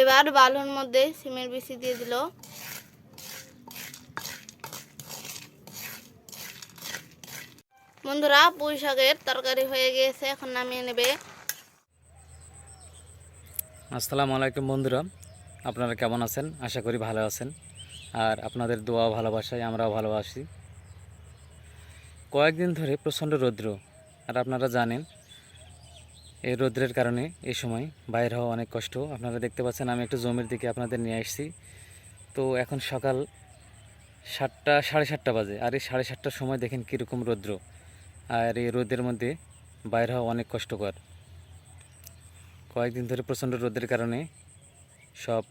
এবার বালুর মধ্যে সিমের বিচি দিয়ে দিল। বন্ধুরা, পুঁই শাকের তরকারি হয়ে গিয়েছে, এখন নামিয়ে নেবে। আসসালামু আলাইকুম বন্ধুরা, আপনারা কেমন আছেন? আশা করি ভালো আছেন। আর আপনাদের দোয়া ভালোবাসায় আমরাও ভালোবাসি কয়েকদিন ধরে প্রচণ্ড রৌদ্র, আর আপনারা জানেন এই রৌদ্রের কারণে এই সময় বাইর হওয়া অনেক কষ্ট। আপনারা দেখতে পাচ্ছেন, আমি একটু জমির দিকে আপনাদের নিয়ে আসছি। তো এখন সকাল সাতটা, সাড়ে সাতটা বাজে, আর এই সাড়ে সাতটার সময় দেখেন কীরকম রৌদ্র। আর এই রোদের মধ্যে বাইর হওয়া অনেক কষ্টকর। কয়েকদিন ধরে প্রচণ্ড রোদের কারণে সব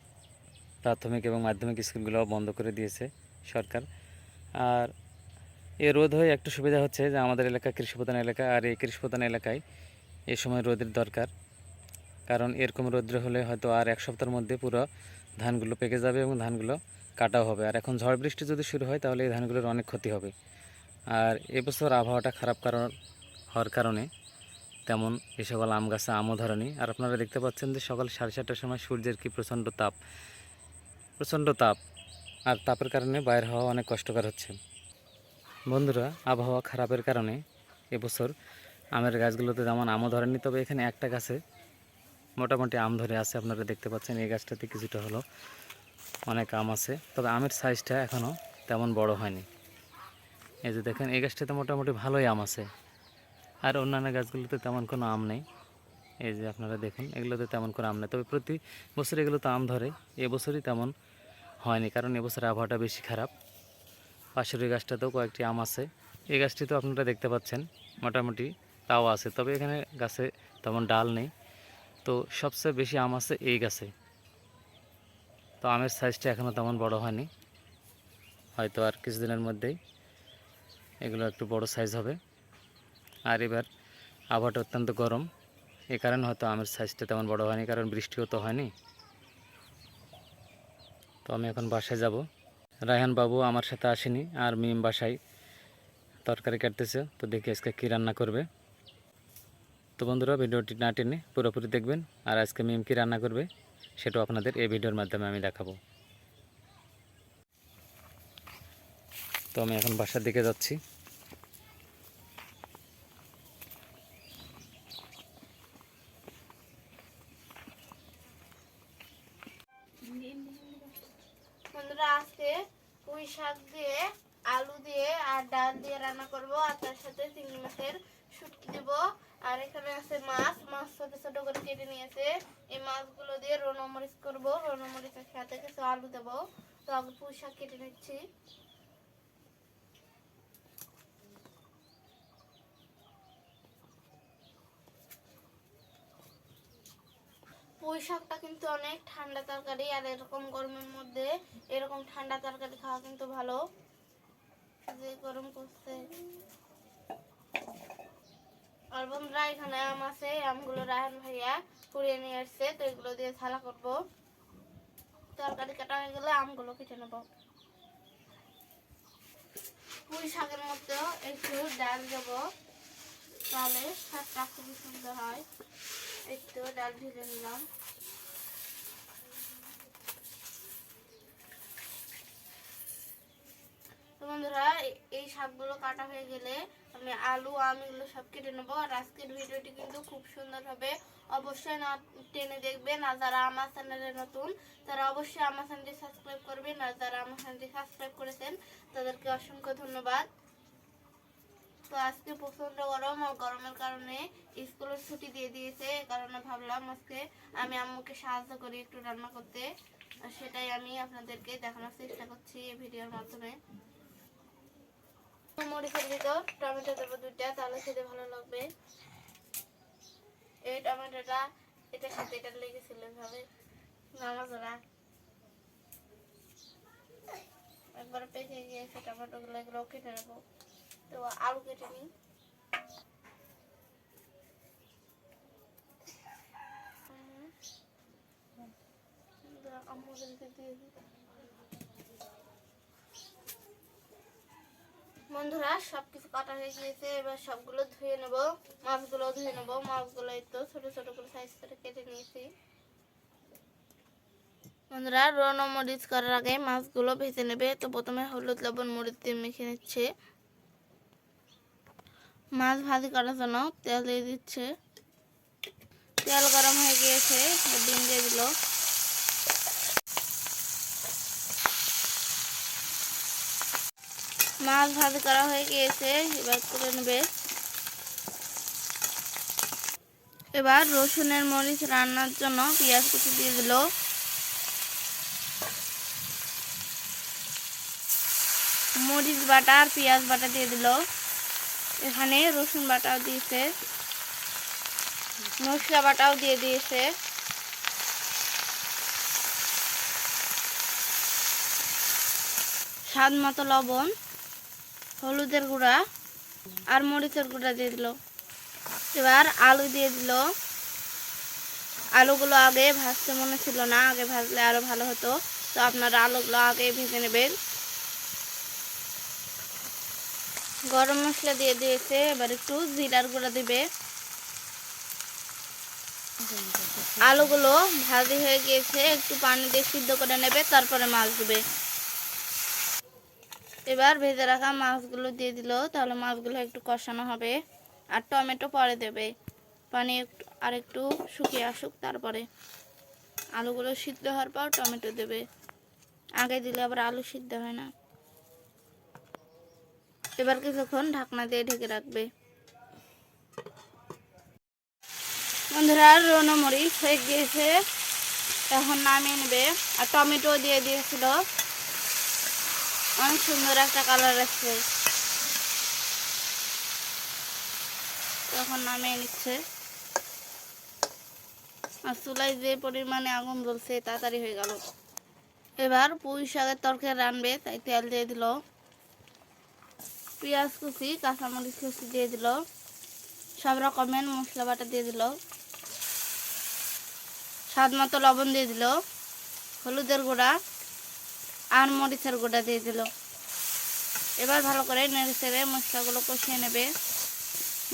প্রাথমিক এবং মাধ্যমিক স্কুলগুলো বন্ধ করে দিয়েছে সরকার। আর এ রোদ হয়ে একটু সুবিধা হচ্ছে যে আমাদের এলাকা কৃষিপ্রধান এলাকা, আর এই কৃষিপ্রধান এলাকায় এ সময় রোদের দরকার। কারণ এরকম রৌদ্র হলে হয়তো আর এক সপ্তাহের মধ্যে পুরো ধানগুলো পেকে যাবে এবং ধানগুলো কাটাও হবে। আর এখন ঝড় বৃষ্টি যদি শুরু হয় তাহলে এই ধানগুলোর অনেক ক্ষতি হবে। আর এবছর আবহাওয়াটা খারাপ কারণ, হওয়ার কারণে তেমন এই সকল আম গাছে আমও ধরেনি। আর আপনারা দেখতে পাচ্ছেন যে সকাল সাড়ে সাতটার সময় সূর্যের কি প্রচণ্ড তাপ প্রচণ্ড তাপ। আর তাপের কারণে বাইর হওয়া অনেক কষ্টকর হচ্ছে। বন্ধুরা, আবহাওয়া খারাপের কারণে এবছর আমের গাছগুলোতে যেমন আমও ধরেনি তবে এখানে একটা গাছে মোটামুটি আম ধরে আছে, আপনারা দেখতে পাচ্ছেন এই গাছটাতে কিছুটা হলো অনেক আম আছে, তবে আমের সাইজটা এখনও তেমন বড় হয়নি। এই যে দেখেন, এই গাছটাতে মোটামুটি ভালোই আম আছে, আর অন্যান্য গাছগুলোতে তেমন কোনো আম নেই। এই যে আপনারা দেখুন, এগুলোতে তেমন কোনো আম নেই, তবে প্রতি বছর এগুলো তো আম ধরে এবছরই তেমন হয়নি, কারণ এবছর আবহাওয়াটা বেশি খারাপ। পাশের ওই গাছটাতেও কয়েকটি আম আছে, এই গাছটিতেও আপনারা দেখতে পাচ্ছেন, মোটামুটি তাও আছে। তবে এখানে গাছে তেমন ডাল নেই। তো সবচেয়ে বেশি আম আছে এই গাছে। তো আমের সাইজটা এখনও তেমন বড় হয়নি। হয়তো আর কিছুদিনের মধ্যেই এগুলো একটু বড় সাইজ হবে। আর এবার আবহাওয়াটা অত্যন্ত গরম। এ কারণে হয়তো আমের সাইজটা তেমন বড় হয়নি, কারণ বৃষ্টিও তো হয়নি। তো আমি এখন বাসায় যাব। রায়হান বাবু আমার সাথে আসেনি, আর মিম বাসায় তরকারি কাটতেছে। তো দেখি আজকে কী রান্না করবে। তো বন্ধুরা, ভিডিওটি না টেনে পুরোপুরি দেখবেন আর আজকে মিম কী রান্না করবে সেটাও আপনাদের এই ভিডিওর মাধ্যমে আমি দেখাবো। তো আমি এখন বাসার দিকে যাচ্ছি। আলু দিয়ে আর ডাল দিয়ে রান্না করব, আর তার সাথে চিংড়ি মাছের শুটকি দেব। আর এখানে আছে মাছ মাছ ছোট ছোট করে কেটে নিয়েছে। এই মাছগুলো দিয়ে রোনমরিচ করব রোনমরিচের সাথে কিছু আলু দেব। তো আগে পুঁই শাক কেটে নিচ্ছি। পুঁই শাকটা কিন্তু অনেক ঠান্ডা তরকারি, আর এরকম গরমের মধ্যে এরকম ঠান্ডা তরকারি খাওয়া কিন্তু ভালো। যে গরম করছে। আর এখানে আম আছে, আমগুলো রায়হান ভাইয়া কুড়িয়ে নিয়ে আসছে, তো এগুলো দিয়ে থালা করব। তরকারি কাটা হয়ে গেলে আমগুলো কেটে নেব। পুঁই শাকের মধ্যেও একটু ডাল দেব। তাহলে শাকটা খুবই সুন্দর হয়। একটু ডাল ঢেলে নিলাম। তো বন্ধুরা, এই শাকগুলো কাটা হয়ে গেলে আমি আলু, আম এগুলো সব কেটে নেব। আর আজকের ভিডিওটি কিন্তু খুব সুন্দর হবে। অবশ্যই না টেনে দেখবেন। আর যারা আমার চ্যানেলে নতুন, তারা অবশ্যই আমার চ্যানেলটি সাবস্ক্রাইব করবেন। আর যারা আমার চ্যানেলটি সাবস্ক্রাইব করেছেন, তাদেরকে অসংখ্য ধন্যবাদ। তো আজকে প্রচণ্ড গরম, আর গরমের কারণে স্কুলের ছুটি দিয়ে দিয়েছে। কারণে ভাবলাম আজকে আমি আম্মুকে সাহায্য করি একটু রান্না করতে। সেটাই আমি আপনাদেরকে দেখানোর চেষ্টা করছি এই ভিডিওর মাধ্যমে। মরিচের ভিতর, টমেটো দেবো দুইটা, তাহলে খেতে ভালো লাগবে। এই টমেটোটা এটার সাথে এটা লেগেছিল এভাবে। নামাজরা একবার পেকে গিয়েছে টমেটোগুলো, এগুলো কেটে নেব। তো আলু কেটে নিই। দিয়ে দিই। বন্ধুরা, সবকিছু কাটা হয়ে গিয়েছে, এবার সবগুলো ধুয়ে নেব। মাছগুলো ধুয়ে নেব। মাছগুলো তো ছোট ছোট করে সাইজ করে কেটে নিয়েছি। বন্ধুরা রন মরিচ করার আগে মাছগুলো ভেজে নেবে। তো প্রথমে হলুদ, লবণ, মরিচ দিয়ে মেখে নিচ্ছে। মাছ ভাজি করার জন্য তেল দিয়ে দিচ্ছে। তেল গরম হয়ে গিয়েছে। ডিম দিয়ে দিল। মাছ ভাজি করা হয়ে গিয়েছে, এবার তুলে নেবে। এবার রসুনের মরিচ রান্নার জন্য পেঁয়াজ কুচি দিয়ে দিল। মরিচ বাটা আর পেঁয়াজ বাটা দিয়ে দিল। এখানে রসুন বাটাও দিয়েছে, মশলা বাটাও দিয়ে দিয়েছে। স্বাদ মতো লবণ। হলুদের গুঁড়া আর মরিচের গুঁড়া দিয়ে দিল। এবার আলু দিয়ে দিল। আলুগুলো আগে ভাজতে মনে ছিল না, আগে ভাজলে আরও ভালো হতো। তো আপনারা আলুগুলো আগে ভেজে নেবেন। গরম মশলা দিয়ে দিয়েছে, এবার একটু জিরার গুঁড়া দিবে। আলুগুলো ভাজি হয়ে গিয়েছে, একটু পানি দিয়ে সিদ্ধ করে নেবে, তারপরে মাছ দিবে। এবার ভেজে রাখা মাছগুলো দিয়ে দিল, তাহলে মাছগুলো একটু কষানো হবে। আর টমেটো পরে দেবে। পানি একটু, আর একটু শুকিয়ে আসুক তারপরে। আলুগুলো সিদ্ধ হওয়ার পর টমেটো দেবে। আগে দিলে আবার আলু সিদ্ধ হয় না। এবার কিছুক্ষণ ঢাকনা দিয়ে ঢেকে রাখবে। বন্ধুরা, রোনো মরিচ হয়ে গিয়েছে। এখন নামিয়ে নেবে। আর টমেটো দিয়ে দিয়েছিল। অনেক সুন্দর একটা কালার আসছে তখন নামিয়ে নিচ্ছে। আর চুলায় যে পরিমাণে আগুন জ্বলছে, তাড়াতাড়ি হয়ে গেল। এবার পুঁই শাকের তরকারি রানবে, তাই তেল দিয়ে দিল। পেঁয়াজ কুচি, কাঁচামরিচ কুচি দিয়ে দিল। সব রকমের মশলা বাটা দিয়ে দিল। স্বাদ মতো লবণ দিয়ে দিল। হলুদের গুঁড়া। আর মরিচের গোটা দিয়ে দিল। এবার ভালো করে নেড়ে চেড়ে মশলাগুলো কষিয়ে নেবে।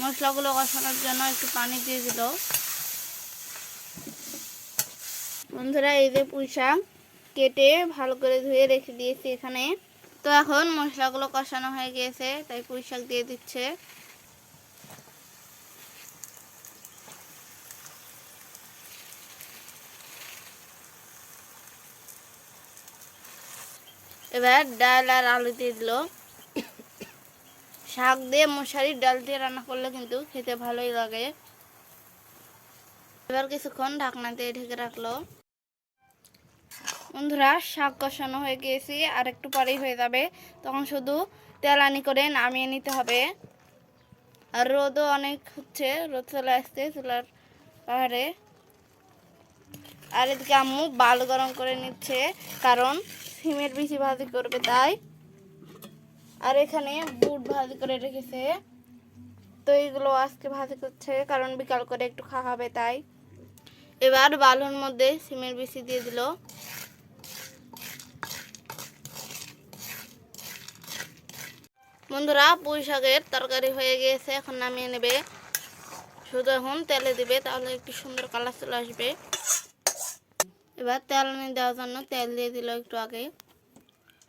মশলাগুলো কষানোর জন্য একটু পানি দিয়ে দিল। বন্ধুরা, এই যে পুঁই শাক কেটে ভালো করে ধুয়ে রেখে দিয়েছি এখানে। তো এখন মশলাগুলো কষানো হয়ে গিয়েছে, তাই পুঁই শাক দিয়ে দিচ্ছে। এবার ডাল আর আলু দিয়ে দিল। শাক দিয়ে মশারির ডাল দিয়ে রান্না করলে কিন্তু খেতে ভালোই লাগে। এবার কিছুক্ষণ ঢাকনা দিয়ে ঢেকে রাখল। বন্ধুরা, শাক কষানো হয়ে গিয়েছি, আর একটু পরেই হয়ে যাবে। তখন শুধু তেলানি করে নামিয়ে নিতে হবে। আর রোদও অনেক হচ্ছে, রোদ চলে আসছে চুলার পাহাড়ে। আর এদিকে আম্মু বাল গরম করে নিচ্ছে, কারণ সিমের বেশি ভাজি করবে তাই। আর এখানে বুট ভাজি করে রেখেছে। তো এইগুলো আজকে ভাজি করছে, কারণ বিকাল করে একটু খাওয়া হবে তাই। এবার বালুর মধ্যে সিমের বেশি দিয়ে দিল। বন্ধুরা, পুঁই শাকের তরকারি হয়ে গিয়েছে, এখন নামিয়ে নেবে। শুধু এখন তেলে দিবে, তাহলে একটু সুন্দর কালার চলে আসবে। এবার তেল দেওয়ার জন্য তেল দিয়ে দিল একটু আগে।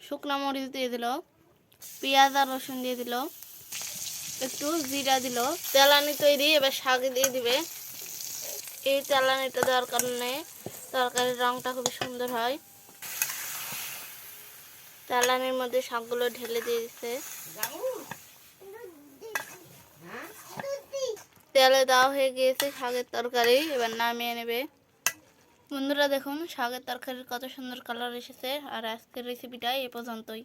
শুকনো মরিচ দিয়ে দিল, পেঁয়াজ আর রসুন দিয়ে দিল, একটু জিরা দিল। তেলানি তৈরি, এবার শাক দিয়ে দিবে। এই তেলানিটা দেওয়ার কারণে তরকারির রংটা খুবই সুন্দর হয়। তেলানির মধ্যে শাকগুলো ঢেলে দিয়ে দিচ্ছে তেলে দেওয়া হয়ে গিয়েছে শাকের তরকারি, এবার নামিয়ে নেবে। বন্ধুরা দেখুন, শাকের তরকারির কত সুন্দর কালার এসেছে, আর আজকের রেসিপিটা এ পর্যন্তই।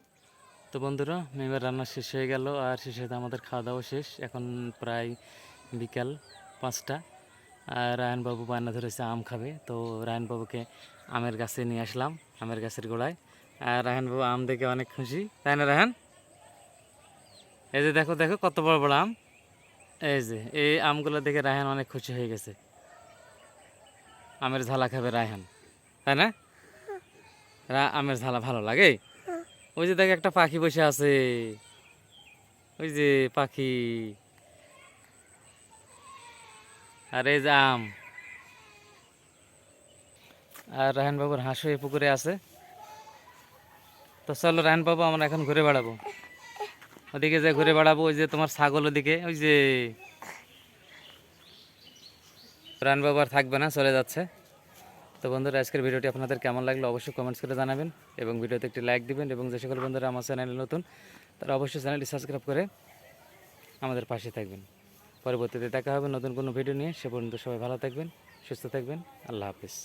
তো বন্ধুরা মেয়েবার রান্না শেষ হয়ে গেল, আর শেষে আমাদের খাওয়া দাওয়া শেষ। এখন প্রায় বিকাল পাঁচটা, আর রায়নবাবু বায়না ধরেছে আম খাবে। তো রায়নবাবুকে আমের গাছে নিয়ে আসলাম, আমের গাছের গোড়ায়। আর রায়নবাবু আম দেখে অনেক খুশি, তাই না রায়ন? এই যে দেখো দেখো কত বড় বড় আম। এই যে, এই আমগুলো দেখে রায়হান অনেক খুশি হয়ে গেছে। আমের ঝালা খাবে রায়হান, তাই না? আমের ঝালা ভালো লাগে? ওই যে দেখ একটা পাখি বসে আছে। ওই যে পাখি। আর এই যে আম। আর রায়হান বাবুর হাঁসও এই পুকুরে আছে। তো চলো রায়হান বাবু, আমরা এখন ঘুরে বেড়াবো। ওদিকে যে ঘুরে বেড়াবো, ওই যে তোমার ছাগল ওদিকে, ওই যে রায়হান বাবু আর থাকবে না, চলে যাচ্ছে। তো বন্ধুরা, আজকের ভিডিওটি আপনাদের কেমন লাগল অবশ্যই কমেন্টস করে জানাবেন এবং ভিডিওতে একটি লাইক দিবেন এবং যে সকল বন্ধুরা আমার চ্যানেলে নতুন, তারা অবশ্যই চ্যানেলটি সাবস্ক্রাইব করে আমাদের পাশে থাকবেন। পরবর্তীতে দেখা হবে নতুন কোনো ভিডিও নিয়ে। সে পর্যন্ত সবাই ভালো থাকবেন, সুস্থ থাকবেন। আল্লাহ হাফিজ।